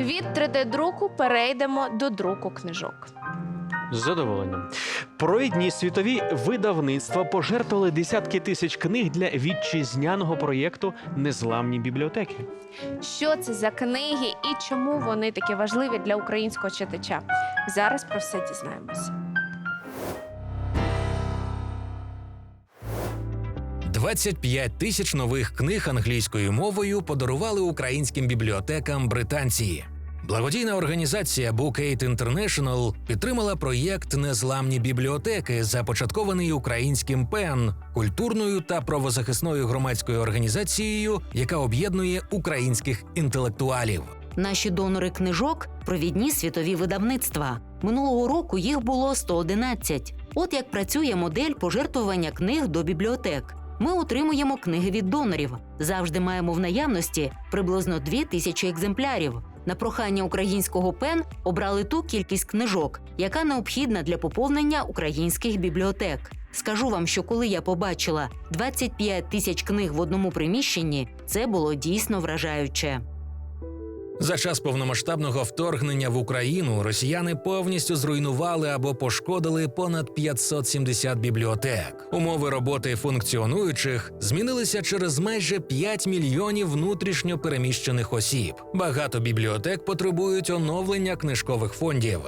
Від 3D-друку перейдемо до друку книжок. З задоволенням. Провідні світові видавництва пожертвували десятки тисяч книг для вітчизняного проєкту Незламні бібліотеки. Що це за книги і чому вони такі важливі для українського читача? Зараз про все дізнаємося. 25 тисяч нових книг англійською мовою подарували українським бібліотекам британці. Благодійна організація Bookate International підтримала проєкт Незламні бібліотеки, започаткований українським ПЕН, культурною та правозахисною громадською організацією, яка об'єднує українських інтелектуалів. Наші донори книжок провідні світові видавництва. Минулого року їх було 111. От як працює модель пожертвування книг до бібліотек. Ми отримуємо книги від донорів. Завжди маємо в наявності приблизно 2 тисячі екземплярів. На прохання українського пен обрали ту кількість книжок, яка необхідна для поповнення українських бібліотек. Скажу вам, що коли я побачила 25 тисяч книг в одному приміщенні, це було дійсно вражаюче. За час повномасштабного вторгнення в Україну росіяни повністю зруйнували або пошкодили понад 570 бібліотек. Умови роботи функціонуючих змінилися через майже 5 мільйонів внутрішньо переміщених осіб. Багато бібліотек потребують оновлення книжкових фондів.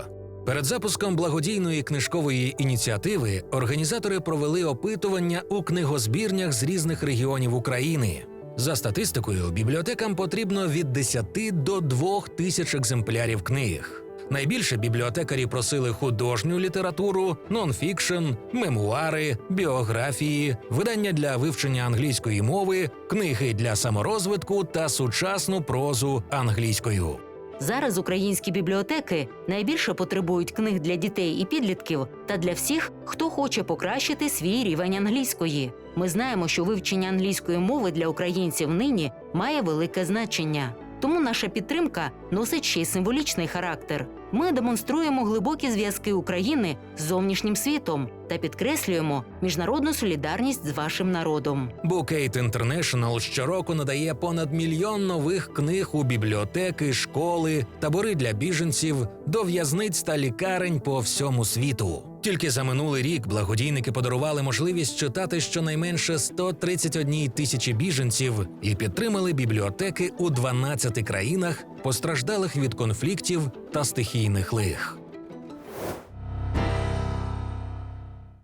Перед запуском благодійної книжкової ініціативи організатори провели опитування у книгозбірнях з різних регіонів України. За статистикою, бібліотекам потрібно від 10 до 2 тисяч екземплярів книг. Найбільше бібліотекарі просили художню літературу, нонфікшн, мемуари, біографії, видання для вивчення англійської мови, книги для саморозвитку та сучасну прозу англійською. Зараз українські бібліотеки найбільше потребують книг для дітей і підлітків та для всіх, хто хоче покращити свій рівень англійської. Ми знаємо, що вивчення англійської мови для українців нині має велике значення. Тому наша підтримка носить ще й символічний характер. Ми демонструємо глибокі зв'язки України з зовнішнім світом та підкреслюємо міжнародну солідарність з вашим народом. Bookate International щороку надає понад мільйон нових книг у бібліотеки, школи, табори для біженців, до в'язниць та лікарень по всьому світу. Тільки за минулий рік благодійники подарували можливість читати щонайменше 131 тисячі біженців і підтримали бібліотеки у 12 країнах, постраждалих від конфліктів та стихійних лих.